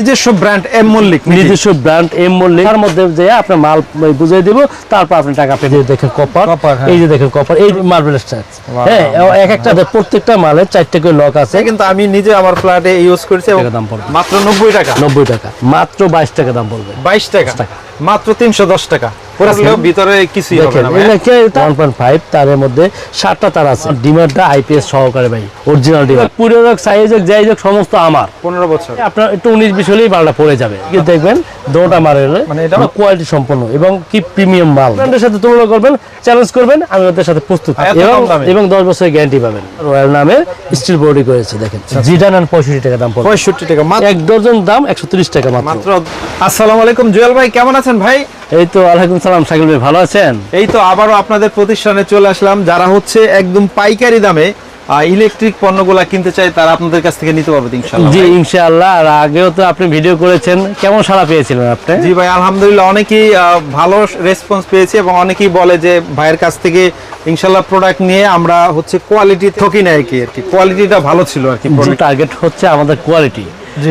নিজস্ব brand M Mallick নিজস্ব brand M Mallick. তার মধ্যে যে আপনার মাল বুঝিয়ে দিব তারপর আপনি টাকা পেয়ে দেখেন কপার হ্যাঁ। এই যে দেখেন কপার এই মার্বেল স্ট্যাচ হ্যাঁ এক একটা প্রত্যেকটা মালের চারটে করে লক আছে। কিন্তু আমি নিজে আমার ফ্ল্যাটে ইউজ করেছি এবং দাম পড়বে। মাত্র নব্বই টাকা। নব্বই টাকা। মাত্র বাইশ টাকা দাম পড়বে। বাইশ টাকা। মাত্র তিনশো দশ টাকা। ভিতরে কিছুই হবে না ভাই। এটাকে ওয়ান পয়েন্ট ফাইভ তারের মধ্যে সাতটা তার আছে। ডিমারটা আইপিএস সহকারে ভাই অরিজিনাল ডিমার পুরো সাইজ হোক যাই হোক সমস্ত আমার। পনেরো বছর। আপনার একটু উনিশ বিশ হলেই মালটা পড়ে যাবে। কিন্তু দেখবেন দোটা মারে মানে এটা- কোয়ালিটি সম্পন্ন এবং কি প্রিমিয়াম মাল। ব্র্যান্ডের সাথে তুলনা করবেন চ্যালেঞ্জ করবেন আমি ওদের সাথে প্রস্তুত। এবং এবং দশ বছরের গ্যারান্টি পাবেন। রয়্যাল নামে স্টিল বডি করেছে দেখেন। জিডান আন পঁয়ষট্টি টাকা দাম পড়বে। পঁয়ষট্টি টাকা মাত্র এক ডজন দাম একশো তিরিশ টাকা মাত্র। মাত্র আসসালামু আলাইকুম জুয়েল ভাই কেমন আছেন ভাই? এই তো আলাইকুম সালাম শাকিল ভাই ভালো আছেন? এই তো আবারও আপনাদের প্রতিষ্ঠানে চলে আসলাম। যারা হচ্ছে একদম পাইকারি দামে ইলেকট্রিক পণ্যগুলা কিনতে চাই তারা আপনাদের কাছ থেকে নিতে পারবে ইনশাআল্লাহ। জি ইনশাআল্লাহ। আর আগেও তো আপনি ভিডিও করেছেন। কেমন সাড়া পেয়েছিলেন আপনি? জি ভাই আলহামদুলিল্লাহ অনেকেই ভালো রেসপন্স পেয়েছি এবং অনেকেই বলে যে ভাইয়ের কাছ থেকে ইনশাল্লাহ প্রোডাক্ট নিয়ে আমরা হচ্ছে কোয়ালিটি ঠকি নাই কি আর কি। কোয়ালিটিটা ভালো ছিল আর কি টার্গেট হচ্ছে আমাদের কোয়ালিটি।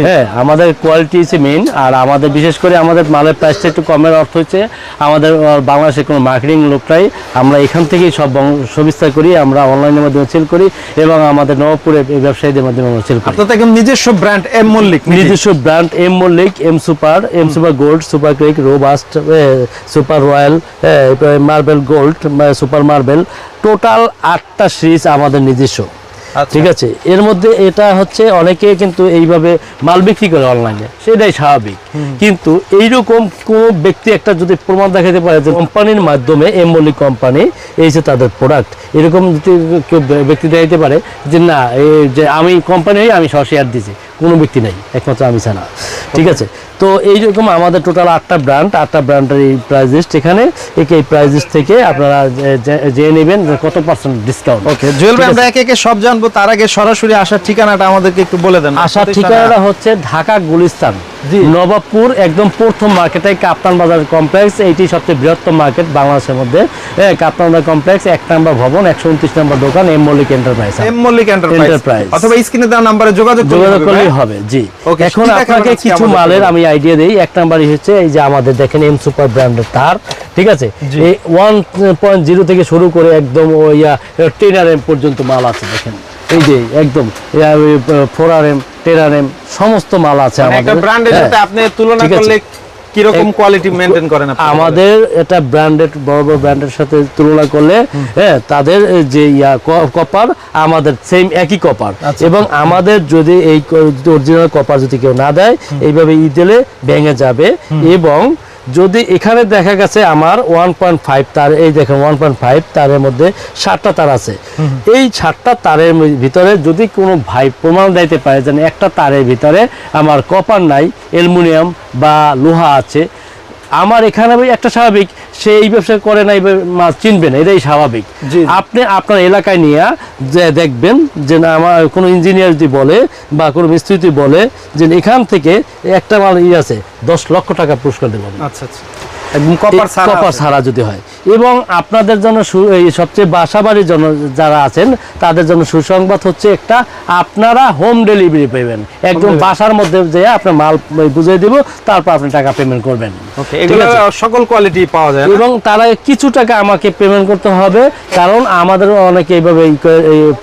হ্যাঁ আমাদের কোয়ালিটি হচ্ছে মেইন আর আমাদের বিশেষ করে আমাদের মালের প্রাইসটা একটু কমের অর্থ হচ্ছে আমাদের বাংলাদেশের কোনো মার্কেটিং লোকটাই আমরা এখান থেকেই সব সবিস্তার করি আমরা অনলাইনের মাধ্যমে সেল করি এবং আমাদের নবপুরে এই ব্যবসায়ীদের মাধ্যমে আমরা সেল করি একদম নিজস্ব ব্র্যান্ড এম মল্লিক? নিজস্ব brand M Mallick M super M super gold super creek robust super royal marble gold super marble total আটটা সিরিজ আমাদের নিজস্ব। ঠিক আছে? এর মধ্যে এটা হচ্ছে অনেকে কিন্তু এইভাবে মাল বিক্রি করে অনলাইনে। সেটাই স্বাভাবিক। কিন্তু এইরকম কোন ব্যক্তি একটা যদি প্রমাণ দেখাতে পারে যে কোম্পানির মাধ্যমে এম মল্লিক কোম্পানি এই যে তাদের প্রোডাক্ট এরকম যদি কেউ ব্যক্তি দেখাতে পারে যে না এই যে আমি কোম্পানি আমি সহ শেয়ার দিয়েছি কোনো ব্যক্তি নেই একমাত্র আমি ছাড়া। ঠিক আছে? তো এইরকম আমাদের টোটাল আটটা ব্র্যান্ড আটটা ব্র্যান্ডের এই প্রাইস লিস্ট এখানে একে এই প্রাইস লিস্ট থেকে আপনারা জেনে নেবেন কত পার্সেন্ট ডিসকাউন্ট ওকে জুয়েল ভাই আমরা একে একে সব জানব তার আগে সরাসরি আসার ঠিকানাটা আমাদেরকে একটু বলে দেন। আসার ঠিকানাটা হচ্ছে ঢাকা গুলিস্তান। নবাবপুর একদম প্রথম মার্কেটে কাপ্তান বাজার কমপ্লেক্স এইটি সবচেয়ে বৃহত্তম মার্কেট বাংলাদেশের মধ্যে। হ্যাঁ কাপ্তান বাজার কমপ্লেক্স এক নম্বর ভবন একশো উনত্রিশ নম্বর দোকান M Mallick enterprise M Mallick enterprise অথবা স্ক্রিনে দেওয়া নম্বরে যোগাযোগ করলে যোগাযোগ ভাই। হবে জি। এখন আপনাকে কিছু মালের আমি আইডিয়া দিই। এক নাম্বারই হচ্ছে এই যে আমাদের দেখেন এম সুপার ব্র্যান্ডের তার ঠিক আছে? এই ওয়ান পয়েন্ট জিরো থেকে শুরু করে একদম ইয়া টেন আর এম পর্যন্ত মাল আছে দেখেন। এই যে একদম four R M ten R M সমস্ত মাল আছে মানে আমাদের। ব্র্যান্ডের। সাথে আপনি তুলনা করলে কীরকম কোয়ালিটি মেনটেন করেন আপনি? আমাদের এটা ব্র্যান্ডেড বড় বড় ব্র্যান্ডের সাথে তুলনা করলে হ্যাঁ তাদের যে ইয়া কপার আমাদের সেম একই কপার আচ্ছা। এবং আমাদের যদি এই অরিজিনাল কপার যদি কেউ না দেয় এইভাবে ই দিলে ভেঙে যাবে এবং যদি এখানে দেখা গেছে আমার ওয়ান পয়েন্ট ফাইভ তার, এই দেখেন ওয়ান পয়েন্ট ফাইভ তারের মধ্যে ষাটটা তার আছে। এই ষাটটা তারের ভিতরে যদি কোনো ভাই প্রমাণ দিতে পারে যেন একটা তারের ভিতরে আমার কপার নাই অ্যালুমিনিয়াম বা লোহা আছে, আমার এখানে একটা স্বাভাবিক সে এই ব্যবসা করে না এই মাছ চিনবে না এটাই স্বাভাবিক। আপনি আপনার এলাকায় নিয়ে যে দেখবেন যে না আমার কোনো ইঞ্জিনিয়ার যদি বলে বা কোনো মিস্ত্রি যদি বলে যে এখান থেকে একটা মাল ই আছে দশ লক্ষ টাকা পুরস্কার দেবেন আচ্ছা আচ্ছা। কপার ছাড়া যদি হয়। এবং আপনাদের জন্য সবচেয়ে বাসাবাড়ির জন্য যারা আছেন তাদের জন্য সুসংবাদ হচ্ছে একটা আপনারা হোম ডেলিভারি পাবেন একদম বাসার মধ্যে যে আপনার মাল বুঝিয়ে দিব তারপর আপনি টাকা পেমেন্ট করবেন? সকল কোয়ালিটি পাওয়া যায় এবং তারা কিছু টাকা আমাকে পেমেন্ট করতে হবে কারণ আমাদের অনেকে এইভাবে এই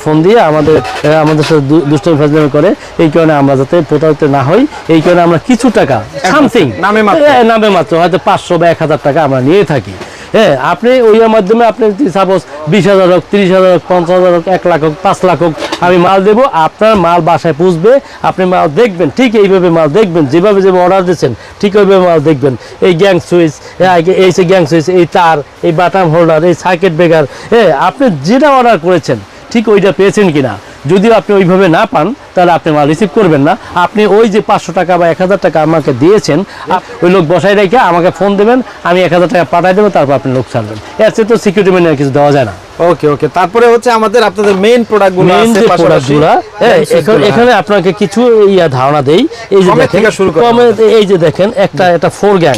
ফোন দিয়ে আমাদের আমাদের সাথে দু- দুষ্টামি ফাজলামি করে এই কারণে আমরা যাতে প্রতারিত না হই এই কারণে আমরা কিছু টাকা সামথিং নামে মাত্র। নামে মাত্র হয়তো পাঁচশো বা এক হাজার টাকা আমরা নিয়ে থাকি। হ্যাঁ আপনি ওই মাধ্যমে আপনি সাপোজ বিশ হাজার হোক, তিরিশ হাজার হোক, পঞ্চাশ হাজার হোক, এক লাখ হোক, পাঁচ লাখ হোক, আমি মাল দেবো, আপনার মাল বাসায় পুষবে, আপনি মাল দেখবেন, ঠিক এইভাবে মাল দেখবেন, যেভাবে যেভাবে অর্ডার দিচ্ছেন, ঠিক ওইভাবে মাল দেখবেন। এই গ্যাং সুইচ এই যে গ্যাং সুইচ, এই তার, এই বাটাম হোল্ডার, এই সার্কিট ব্রেকার হ্যাঁ আপনি যেটা অর্ডার করেছেন, ঠিক ওইটা পেয়েছেন কিনা, যদিও আপনি ওইভাবে না পান তাহলে আপনি মাল রিসিভ করবেন না। আপনি ওই যে পাঁচশো টাকা বা এক হাজার টাকা আমাকে দিয়েছেন ওই লোক বসাই রেখে আমাকে ফোন দেবেন, আমি এক হাজার টাকা পাঠাই দেবো, তারপর আপনি লোক ছাড়বেন। এর চেয়ে তো সিকিউরিটি মেনে কিছু দেওয়া যায় না। ওকে ওকে তারপরে হচ্ছে আমাদের আপনাদের মেইন প্রোডাক্টগুলো মেইন আছে প্রোডাক্টগুলো এখানে আপনাকে কিছু ইয়া ধারণা দেই। এই যে দেখেন কমে এই যে দেখেন একটা একটা ফোর গ্যাং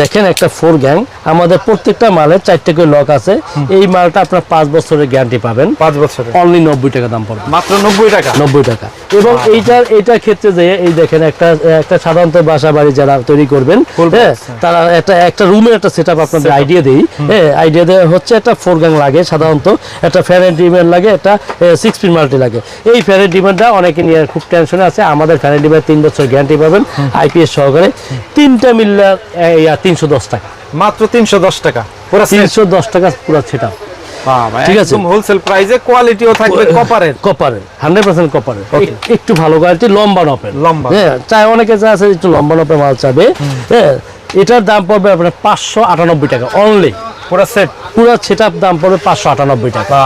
দেখেন একটা ফোর গ্যাং আমাদের প্রত্যেকটা চারটে করে লক আছে। এই মালটা আপনার পাঁচ বছরের গ্যারান্টি পাবেন। পাঁচ বছরে অনলি নব্বই টাকা দাম পড়বে। মাত্র নব্বই টাকা? নব্বই টাকা। এবং এইটার এইটার ক্ষেত্রে যে এই দেখেন একটা একটা সাধারণত বাসা বাড়ি যারা তৈরি করবেন হ্যাঁ। তারা একটা একটা রুমের একটা সেট আপ আপনাদের আইডিয়া দিই। হ্যাঁ আইডিয়া দেওয়া হচ্ছে একটা ফোর গাং লাগে। সাধারণত একটা ফ্যানের ডিমেন্ট লাগে একটা সিক্স পিন মাল্টি লাগে। এই ফ্যানের ডিমেন্টটা অনেকে নিয়ে খুব টেনশনে আছে আমাদের ফ্যানের ডিমেন্ট তিন বছর গ্যারান্টি পাবেন আইপিএস সহকারে। তিনটা মিললে তিনশো দশ টাকা। মাত্র তিনশো দশ টাকা। পুরো তিনশো দশ টাকা পুরো সেট আপ। বাবা, ঠিক আছে। হোলসেল প্রাইসে কোয়ালিটিও থাকবে কপারের কপারের হান্ড্রেড পার্সেন্ট কপারের একটু ভালো কোয়ালিটি লম্বা নপের লম্বা। হ্যাঁ চাই অনেকে যা আছে একটু লম্বা নপের মাল চাবে। হ্যাঁ এটার দাম পড়বে আপনার পাঁচশো আটানব্বই টাকা অনলি পুরো সেট পুরো সেটার দাম পড়বে পাঁচশো আটানব্বই টাকা।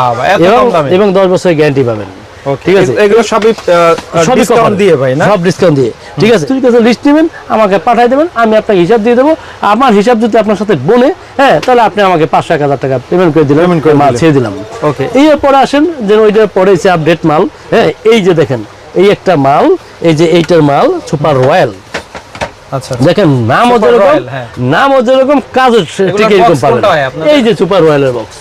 এবং এবং দশ বছরের গ্যারান্টি পাবেন। ঠিক আছে। এগুলো সবই ডিসকাউন্ট দিয়ে ভাই না? সব ডিসকাউন্ট দিয়ে। ঠিক আছে? ঠিক আছে লিস্ট নেবেন আমাকে পাঠিয়ে দেবেন আমি আপনাকে হিসাব দিয়ে দেবো। আমার হিসাব যদি আপনার সাথে বনে হ্যাঁ তাহলে আপনি আমাকে পাঁচশো এক হাজার টাকা পেমেন্ট করে দিলেন Payment করে মাল ছেড়ে দিলাম। ওকে এই পরে আসেন যে ওইটা পরে আপডেট মাল হ্যাঁ এই যে দেখেন এই একটা মাল এই যে এইটার মাল সুপার রয়্যাল দেখেন নাম যেরকম Royal, হ্যাঁ। নাম যেরকম কাজ ঠিক এরকম পাবেন? এই যে সুপার রয়্যালের বক্স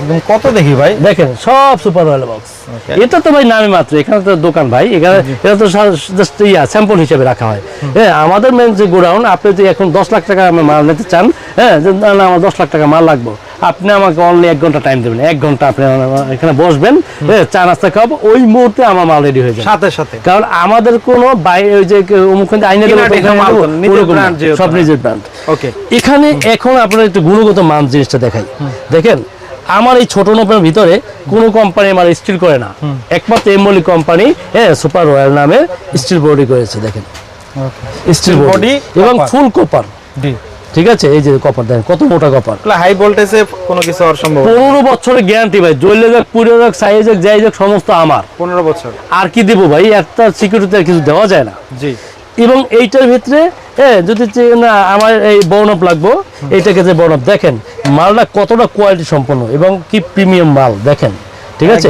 একদম কত দেখি ভাই? দেখেন সব সুপার রয়্যাল বক্স এটা তো ভাই নামে মাত্র এখানে তো দোকান ভাই এখানে এটা তো জাস্ট ইয়া স্যাম্পল হিসেবে রাখা হয়। হ্যাঁ আমাদের মেন যে গোডাউন আপনি যদি এখন দশ লাখ টাকা আমার মাল নিতে চান হ্যাঁ না আমার দশ লাখ টাকা মাল লাগবে। আপনি আমাকে অনলি এক ঘণ্টা টাইম দেবেন। এক ঘণ্টা আপনি এখানে বসবেন চা নাস্তা খাব ওই মুহূর্তে আমার মাল রেডি হয়ে যাবে। সাথে সাথে। কারণ আমাদের কোনো বাইরে ওই যে অমুখানে আইনে সব। নিজের ব্র্যান্ড ওকে। এখানে এখন আপনার একটু গুণগত মান জিনিসটা দেখাই। দেখেন আমার এই ছোট নোপের ভিতরে কোনো কোম্পানি আমার স্টিল করে না। একমাত্র এমলি কোম্পানি হ্যাঁ সুপার রয়্যাল নামে স্টিল বডি করেছে দেখেন। স্টিল বডি এবং। ফুল কপার ঠিক আছে? এই যে কপার দেখেন কত মোটা কপার হাই ভোল্টেজে কোনো কিছু হওয়ার সম্ভব পনেরো বছরের গ্যারান্টি ভাই জ্বললে যাক পুড়ে যাক সাইজ যাক যাই যাক সমস্ত আমার। পনেরো বছর। আর কি দেবো ভাই? একটা সিকিউরিটি আর কিছু দেওয়া যায় না। জি। এবং এইটার ভিতরে হ্যাঁ যদি না আমার এই বর্ণপ লাগবো এইটাকে যে বর্ণপ দেখেন মালটা কতটা কোয়ালিটি সম্পন্ন এবং কি প্রিমিয়াম মাল দেখেন ঠিক আছে?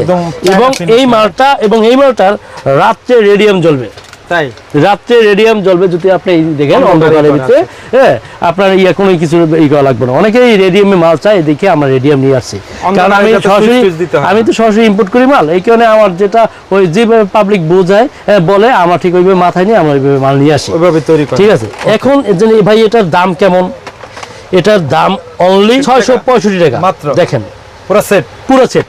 এবং এই মালটা এবং এই মালটার রাত্রে রেডিয়াম জ্বলবে। তাই? রাত্রে রেডিয়াম জ্বলবে যদি আপনি দেখেন অন্ধকারের ভিতরে। হ্যাঁ আপনার ইয়ে কোনো কিছু ই করা লাগবে না। অনেকেই রেডিয়ামে মাল চাই দেখে আমরা রেডিয়াম নিয়ে আসছি। কারণ আমি সরাসরি হয়। আমি তো সরাসরি ইম্পোর্ট করি মাল। এই কারণে আমার যেটা ওই যেভাবে পাবলিক বোঝায় বলে আমরা ঠিক ওইভাবে মাথায় নিয়ে আমরা ওইভাবে মাল নিয়ে আসি। ওইভাবে তৈরি ঠিক আছে? এখন ভাই এটার দাম কেমন? এটার দাম অনলি ছয়শো পঁয়ষট্টি টাকা। মাত্র। দেখেন। পুরো সেট পুরো সেট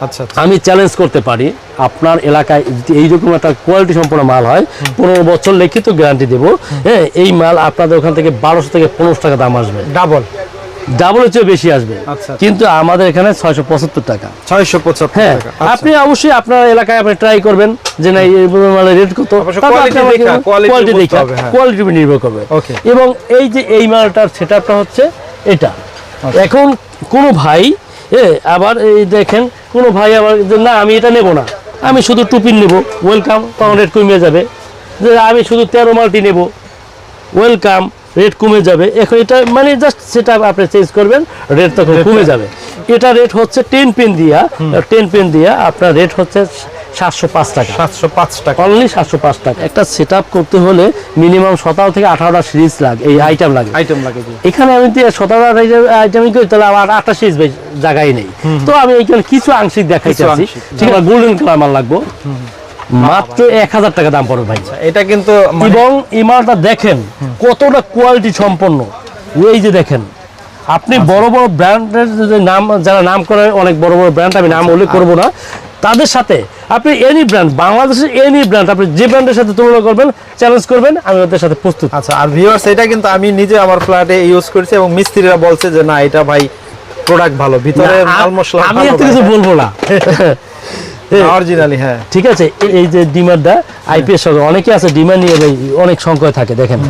আচ্ছা আচ্ছা। আমি চ্যালেঞ্জ করতে পারি আপনার এলাকায় এইরকম একটা কোয়ালিটি সম্পন্ন মাল হয় পনেরো বছর লিখিত গ্যারান্টি দেবো হ্যাঁ এই মাল আপনাদের ওখান থেকে বারোশো থেকে পনেরোশো টাকা দাম আসবে। ডাবল ডাবলের চেয়ে বেশি আসবে। আচ্ছা। কিন্তু আমাদের এখানে ছয়শো পঁচাত্তর টাকা। ছয়শো পঁচাত্তর হ্যাঁ। আপনি অবশ্যই আপনার এলাকায় আপনি ট্রাই করবেন যে না এই মালের রেট কত? আমাকে দেখা, উপর নির্ভর করবে. এবং এই যে এই মালটার সেটআপটা হচ্ছে এটা। এখন কোনো ভাই এ আবার এই দেখেন কোনো ভাই আবার যে না আমি এটা নেব না। আমি শুধু টুপিন নেব। ওয়েলকাম তখন রেট কমে যাবে। যে আমি শুধু তেরো মালটি নেব। ওয়েলকাম রেট কমে যাবে। এখন এটা মানে জাস্ট সেটা আপনি চেঞ্জ করবেন রেট তখন কমে যাবে। এটা রেট হচ্ছে টেন পেন দিয়া টেন পেন দিয়া আপনার রেট হচ্ছে সাতশো পাঁচ টাকা। সাতশো পাঁচ টাকা। অনলি সাতশো পাঁচ টাকা। একটা সেট করতে হলে মিনিমাম সতেরো থেকে আঠারোটা সিরিজ লাগে এই আইটেম লাগে। আইটেম লাগে এখানে আমি সতেরো আইটেমই করি তাহলে আমার আটটা সিরিজ জায়গায় নেই। তো আমি এইখানে কিছু আংশিক দেখাইতে। ঠিক আছে গোল্ডেন কালার লাগবো। মাত্র এক হাজার টাকা দাম পড়বে ভাই। এটা কিন্তু মানে এবং এই মালটা দেখেন কতটা কোয়ালিটি সম্পন্ন। এই যে দেখেন আপনি আচ্ছা। বড় বড় ব্র্যান্ডের যে নাম যারা নাম করে অনেক বড় বড় ব্র্যান্ড আমি নাম উল্লেখ করব না। তাদের সাথে আপনি এনি ব্র্যান্ড বাংলাদেশের এনি ব্র্যান্ড আপনি যে ব্র্যান্ডের সাথে তুলনা করবেন চ্যালেঞ্জ করবেন আমি ওদের সাথে প্রস্তুত। আচ্ছা আর ভিউয়ার্স এটা কিন্তু আমি নিজে আমার ফ্ল্যাটে ইউজ করেছি এবং মিস্ত্রিরা বলছে যে না এটা ভাই প্রোডাক্ট ভালো ভিতরে মাল মশলা আমি এত কিছু বলব না। অরিজিনালি হ্যাঁ। ঠিক আছে এই যে ডিমারটা আইপিএস সহকারে অনেকে আছে ডিমার নিয়ে ভাই অনেক সংখ্যায় থাকে দেখেন।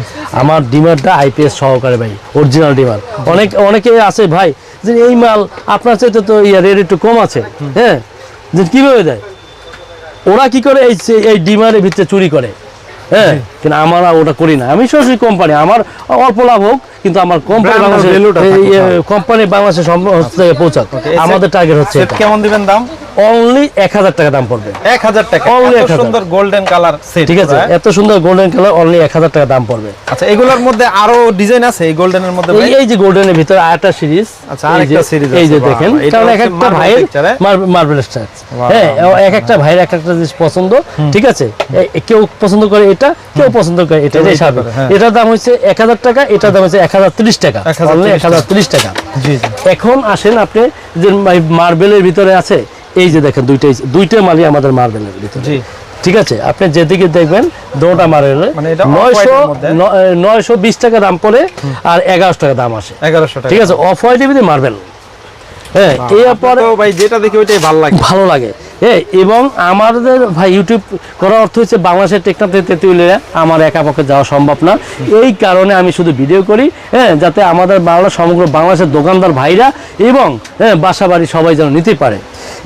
আমার ডিমারটা আইপিএস সহকারে ভাই অরিজিনাল ডিমার অনেক অনেকে আছে ভাই যে এই মাল আপনার চাইতে তো ইয়া রেট একটু কম আছে হ্যাঁ? যে কীভাবে দেয়? ওরা কি করে এই এই ডিমারের ভিতরে চুরি করে? হ্যাঁ? কিন্তু আমরা ওটা করি না। আমি সরাসরি কোম্পানি আমার অল্প লাভ হোক কিন্তু আমার কোম্পানি বাংলাদেশে। কোম্পানি বাংলাদেশে পৌঁছাক। আমাদের টার্গেট হচ্ছে কেমন দিবেন দাম? অনলি টাকা দাম পড়বে। টাকা। এত সুন্দর গোল্ডেন কালার সেট ঠিক আছে এত সুন্দর গোল্ডেন কালার অনলি টাকা দাম পড়বে। আচ্ছা এগুলোর মধ্যে আরও ডিজাইন আছে এই গোল্ডেনের মধ্যে ভাই? এই যে গোল্ডেনের ভিতরে আরেকটা সিরিজ আচ্ছা, আরেকটা series এই যে দেখেন কারণ এক একটা ভাইয়ের হ্যাঁ? মার্বেল হ্যাঁ এক একটা ভাইয়ের এক একটা জিনিস পছন্দ ঠিক আছে? এ- এ- কেউ পছন্দ করে এটা কেউ পছন্দ করে এটা এটাই স্বাভাবিক। হ্যাঁ। এটার দাম হচ্ছে এক হাজার টাকা এটার দাম হচ্ছে এক হাজার তিরিশ টাকা 1030 এক হাজার তিরিশ টাকা। জি এখন আসেন আপনি যে মার্বেলের ভিতরে আছে এই যে দেখেন দুইটাই দুইটা মালই আমাদের মার্বেলের ভিতরে। জি। ঠিক আছে? আপনি যেদিকে দেখবেন দোটা মারে মানে এটা নয়শো? নয়শো বিশ টাকা দাম পড়ে আর এগারোশো টাকা দাম আসে। এগারোশো টাকা ঠিক আছে? Off white marble. হ্যাঁ এরপরে পরে তো ভাই যেটা দেখি ওইটাই ভালো লাগে। ভালো লাগে। হ্যাঁ এবং আমাদের ভাই ইউটিউব করার অর্থ হচ্ছে বাংলাদেশের টেকনাফ থেকে তেঁতুলিয়া আমার একা পক্ষে যাওয়া সম্ভব না। এই কারণে আমি শুধু ভিডিও করি হ্যাঁ যাতে আমাদের বাংলা সমগ্র বাংলাদেশের দোকানদার ভাইরা এবং হ্যাঁ বাসা বাড়ি সবাই যেন নিতে পারে।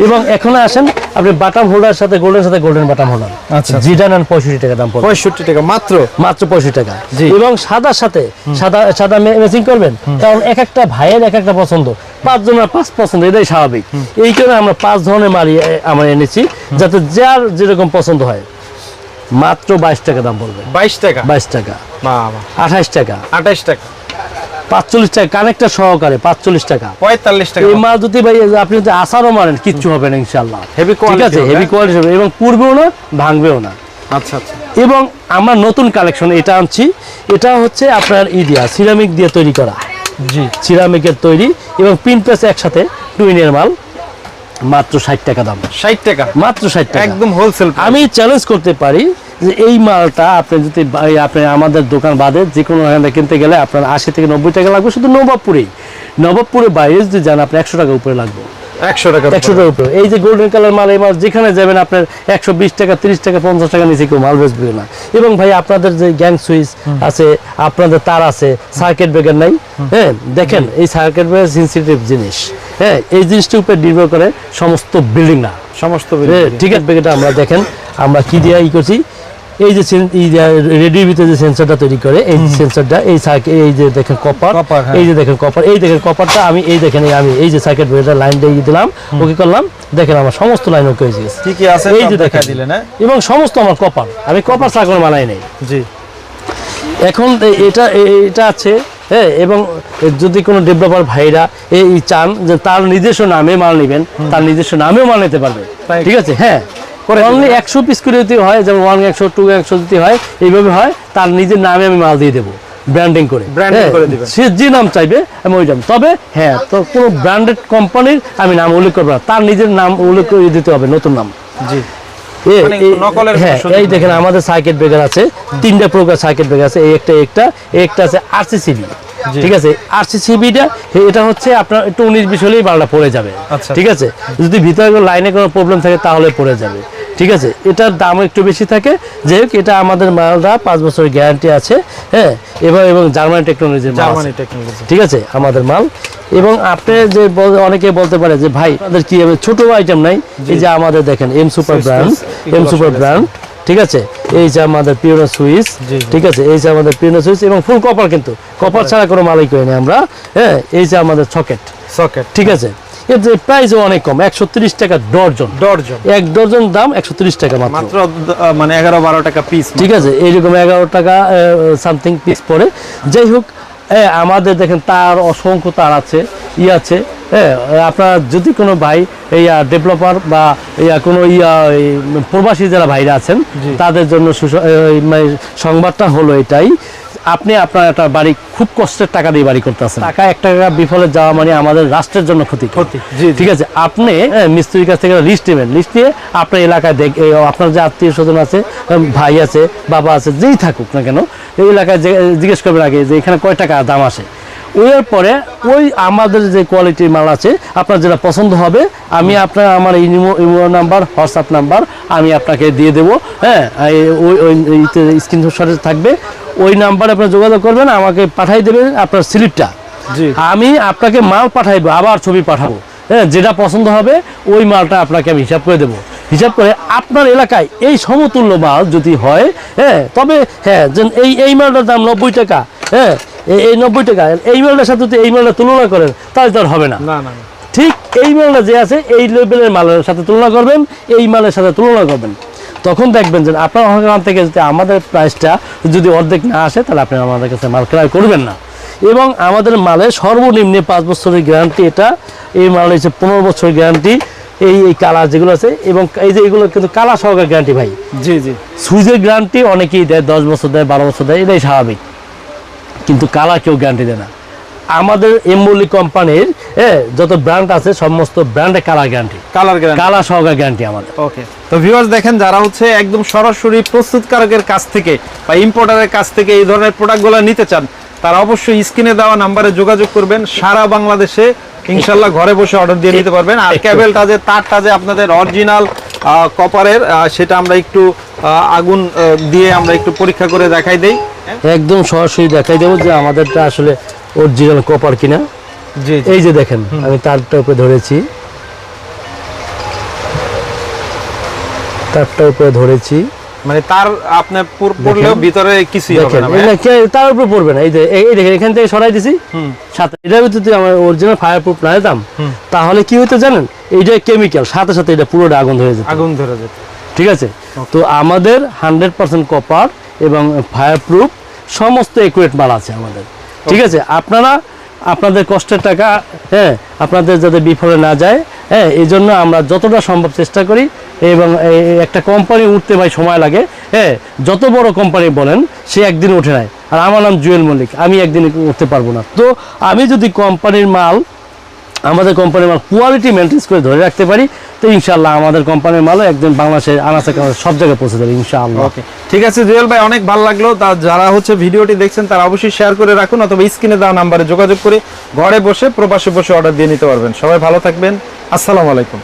এবং এখন আসেন আপনি বাটাম হোল্ডার সাথে গোল্ডের সাথে গোল্ডেন বাটাম হোল্ডার। আচ্ছা। জিডা নেন পঁয়ষট্টি টাকা দাম পড়বে। পঁয়ষট্টি টাকা মাত্র? মাত্র পঁয়ষট্টি টাকা। জি। এবং সাদার সাথে সাদা সাদা ম্যাচিং করবেন? কারণ এক একটা ভাইয়ের এক একটা পছন্দ। পাঁচ জনের পাঁচ পছন্দ এটাই স্বাভাবিক। এই কারণে আমরা পাঁচ ধরনের মারি এ, আমরা এনেছি যাতে যার যেরকম পছন্দ হয়। মাত্র বাইশ টাকা দাম পড়বে। বাইশ টাকা? বাইশ টাকা। আঠাইশ টাকা। আঠাইশ টাকা। পাঁচচল্লিশ টাকা সহকারে পাঁচচল্লিশ টাকা। পঁয়তাল্লিশ টাকা। এই মাল যদি ভাই আপনি যদি আসারও মারেন কিচ্ছু হবে না ইনশাল্লাহ Heavy ঠিক আছে? হেভি হ্যাঁ? কোয়ালিটি হবে এবং পূর্বেও না ভাঙবেও না। আচ্ছা আচ্ছা। এবং আমরা নতুন কালেকশন এটা আনছি। এটা হচ্ছে আপনার ই দিয়া সিরামিক দিয়ে তৈরি করা। জি। সিরামিকের তৈরি এবং পিন প্রেস একসাথে টুইনের মাল। মাত্র ষাট টাকা দাম। ষাট টাকা? মাত্র ষাট টাকা। একদম হোলসেল আমি চ্যালেঞ্জ করতে পারি যে এই মালটা আপনি যদি আপনি আমাদের দোকান বাদে যে কোনো কিনতে গেলে আপনার আশি থেকে নব্বই টাকা লাগবে শুধু নবাবপুরেই। নবাবপুরে বাইরে যদি যান আপনি একশো টাকা উপরে লাগবে। একশো টাকা একশো টাকার উপরে। এই যে গোল্ডেন কালার মাল এই মাল যেখানে যাবেন আপনার একশো বিশ টাকা তিরিশ টাকা পঞ্চাশ টাকা নিচে কেউ মাল বেচবে না। এবং ভাই আপনাদের যে গ্যাং সুইচ আছে আপনাদের তার আছে সার্কিট ব্রেকার নাই? হ্যাঁ দেখেন এই সার্কিট ব্রেকার সেন্সিটিভ জিনিস। হ্যাঁ এই জিনিসটির উপরে নির্ভর করে সমস্ত বিল্ডিং না সমস্ত হ্যাঁ, টিকিট ব্রেকারটা আমরা দেখেন আমরা কি দিয়ে ই করছি? এই যে রেডির ভিতরে যে সেন্সরটা তৈরি করে এই সেন্সরটা এই এই যে দেখেন কপার হ্যাঁ। এই যে দেখেন কপার এই দেখেন কপারটা আমি এই দেখেন আমি এই যে সার্কিট ব্রেকারটা লাইন দিয়ে দিলাম ওকে করলাম দেখেন আমার সমস্ত লাইন ওকে হয়ে গেছে। কি কি আছে এই যে দেখেন দিলেন হ্যাঁ। এবং সমস্ত আমার কপার আমি কপার সার্কেল বানাই নাই। জি। এখন এটা এটা আছে হ্যাঁ এবং যদি কোনো ডেভেলপার ভাইরা এই চান যে তার নিজস্ব নামে মাল নেবেন তার নিজস্ব নামেও মাল নিতে পারবে ঠিক আছে? হ্যাঁ। করে অনলি। একশো পিস করে যদি হয় যেমন ওয়ান একশো টু একশো যদি হয় এইভাবে হয় তার নিজের নামে আমি মাল দিয়ে দেবো ব্র্যান্ডিং করে। হ্যাঁ, করে দিবেন। সে যে নাম চাইবে আমি ওই নাম তবে হ্যাঁ তো কোনো ব্র্যান্ডেড কোম্পানির আমি নাম উল্লেখ করব না তার নিজের নাম উল্লেখ করে দিতে হবে নতুন নাম। জি। মানে হ্যাঁ এই দেখেন আমাদের সার্কিট ব্রেকার আছে তিনটা প্রকার সার্কিট ব্রেকার আছে এই একটা একটা একটা আছে আরসিসিবি ঠিক আছে? আরসিসিবিটা এটা হচ্ছে আপনার একটু উনিশ বিশ হলেই বারোটা পড়ে যাবে। আচ্ছা। ঠিক আছে? যদি ভিতরে লাইনে কোনো প্রবলেম থাকে তাহলে পড়ে যাবে। ঠিক আছে? এটার দাম একটু বেশি থাকে। যাই হোক এটা আমাদের মালটা পাঁচ বছরের গ্যারান্টি আছে হ্যাঁ? এবং এবং জার্মানি টেকনোলজির জার্মানি টেকনোলজি। ঠিক আছে? আমাদের মাল। এবং আপনি যে অনেকে বলতে পারে যে ভাই আমাদের কি হবে ছোট আইটেম নাই? এই যে আমাদের দেখেন M super brand M super brand ঠিক আছে? এই যে আমাদের পিওনো সুইচ। ঠিক আছে? এই যে আমাদের পিওনো সুইচ এবং ফুল কপার কিন্তু। কপার ছাড়া কোনো মালই করি না আমরা হ্যাঁ? এই যে আমাদের সকেট সকেট ঠিক আছে? এর যে প্রাইসও অনেক কম একশো তিরিশ টাকা ডর্জন। ডর্জন। এক ডর্জন দাম একশো তিরিশ টাকা মাত্র। মানে এগারো বারো টাকা পিস ঠিক আছে এইরকম এগারো টাকা সামথিং পিস পরে যাই হোক আমাদের দেখেন তার অসংখ্য তার আছে ই আছে হ্যাঁ আপনার যদি কোনো ভাই ইয়া ডেভেলপার বা ইয়া কোনো ইয়া প্রবাসী যারা ভাইরা আছেন তাদের জন্য মানে সংবাদটা হলো এটাই। আপনি আপনার একটা বাড়ি খুব কষ্টের টাকা দিয়ে বাড়ি করতে আসেন টাকা এক টাকা বিফলে যাওয়া মানে আমাদের রাষ্ট্রের জন্য ক্ষতি। ক্ষতি। ঠিক আছে আপনি হ্যাঁ, মিস্ত্রির কাছ থেকে লিস্ট নেবেন। লিস্ট নিয়ে আপনার এলাকায় দেখ আপনার যে আত্মীয় স্বজন আছে ভাই আছে বাবা আছে যেই থাকুক না কেন এই এলাকায় জিজ্ঞেস করবেন আগে যে এখানে কয় টাকা দাম আসে। ওর পরে ওই আমাদের যে কোয়ালিটির মাল আছে আপনার যেটা পছন্দ হবে আমি আপনার আমার imo imo number WhatsApp number আমি আপনাকে দিয়ে দেবো হ্যাঁ? ওই ওই স্ক্রিনশটে থাকবে। ওই নাম্বারে আপনার যোগাযোগ করবেন আমাকে পাঠাই দেবেন আপনার স্লিপটা জি। আমি আপনাকে মাল পাঠাইবো আবার ছবি পাঠাবো হ্যাঁ? যেটা পছন্দ হবে ওই মালটা আপনাকে আমি হিসাব করে দেবো। হিসাব করে আপনার এলাকায় এই সমতুল্য মাল যদি হয় হ্যাঁ? তবে হ্যাঁ এই এই মালটার দাম নব্বই টাকা হ্যাঁ? এই- নব্বই টাকা। এই মালটার সাথে যদি এই মালটা তুলনা করেন তাহলে তো হবে না। না না। ঠিক এই মালটা যে আছে এই লেভেলের মালের সাথে তুলনা করবেন এই মালের সাথে তুলনা করবেন। তখন দেখবেন যে আপনার ওখান থেকে যদি আমাদের প্রাইসটা যদি অর্ধেক না আসে তাহলে আপনি আমাদের কাছে মাল ক্রয় করবেন না। এবং আমাদের মালে সর্বনিম্নে পাঁচ বছরের গ্যারান্টি এটা। এই মাল হচ্ছে পনেরো বছরের গ্যারান্টি এই এই কালার যেগুলো আছে এবং এই যে এগুলো কিন্তু কালার সহকারে গ্যারান্টি ভাই। জি জি। সুইচের গ্যারান্টি অনেকেই দেয় দশ বছর দেয় বারো বছর দেয় এটাই স্বাভাবিক। কিন্তু কালার কেউ গ্যারান্টি দেয় না। আমাদের এমবলি কোম্পানির যত ব্র্যান্ড আছে সমস্ত ব্র্যান্ডে colour guarantee colour guarantee colour সহকারে গ্যারান্টি আমাদের। ওকে তো ভিউয়ার্স দেখেন যারা হচ্ছে একদম সরাসরি প্রস্তুতকারকের কাছ থেকে বা ইম্পোর্টারের কাছ থেকে এই ধরনের প্রোডাক্টগুলো নিতে চান তারা অবশ্যই স্ক্রিনে দেওয়া নাম্বারে যোগাযোগ করবেন। সারা বাংলাদেশে ইনশাল্লাহ ঘরে বসে অর্ডার দিয়ে নিতে পারবেন। আর কেবলটা যে তারটা যে আপনাদের অরিজিনাল কপারের সেটা আমরা একটু আগুন দিয়ে আমরা একটু পরীক্ষা করে দেখাই দেই। একদম সরাসরি দেখাই দেবো যে আমাদেরটা আসলে অরিজিনাল কপার কিনা। জি এই যে দেখেন আমি তারটা উপরে ধরেছি। তারটা উপরে ধরেছি। মানে তার আপনার পড়লেও ভিতরে কিছুই হবে না তার উপরে পড়বে না এই যে এই দেখেন এখান থেকে সরাই দিছি। সাথে এটার ভিতরে যদি আমার অরিজিনাল ফায়ার প্রুফ না দিতাম তাহলে কি জানেন? এইটা কেমিক্যাল সাথে সাথে এটা পুরোটা আগুন ধরে যেত। আগুন ধরে যেত। ঠিক আছে? তো আমাদের হান্ড্রেড পার্সেন্ট কপার এবং ফায়ার প্রুফ সমস্ত একুরেট মাল আছে আমাদের। ঠিক আছে? আপনারা আপনাদের কষ্টের টাকা হ্যাঁ আপনাদের যাতে বিফলে না যায় হ্যাঁ এই জন্য আমরা যতটা সম্ভব চেষ্টা করি এবং একটা কোম্পানি উঠতে ভাই সময় লাগে হ্যাঁ? যত বড় কোম্পানি বলেন, সে একদিন ওঠে নাই। আর আমার নাম জুয়েল মল্লিক, আমি একদিন উঠতে পারব না। তো আমি যদি কোম্পানির মাল, আমাদের কোম্পানির মাল কোয়ালিটি মেনটেন করে ধরে রাখতে পারি, তো ইনশাল্লাহ আমাদের কোম্পানির মালও একদিন বাংলাদেশের কানাচে সব জায়গায় পৌঁছে যাবে, ইনশাআল্লাহ। ওকে ঠিক আছে, জুয়েল ভাই, অনেক ভালো লাগল। তা যারা হচ্ছে ভিডিওটি দেখছেন, তারা অবশ্যই শেয়ার করে রাখুন, অথবা স্ক্রিনে দেওয়া নাম্বারে যোগাযোগ করে ঘরে বসে, প্রবাসে বসে অর্ডার দিয়ে নিতে পারবেন। সবাই ভালো থাকবেন। আসসালামু আলাইকুম।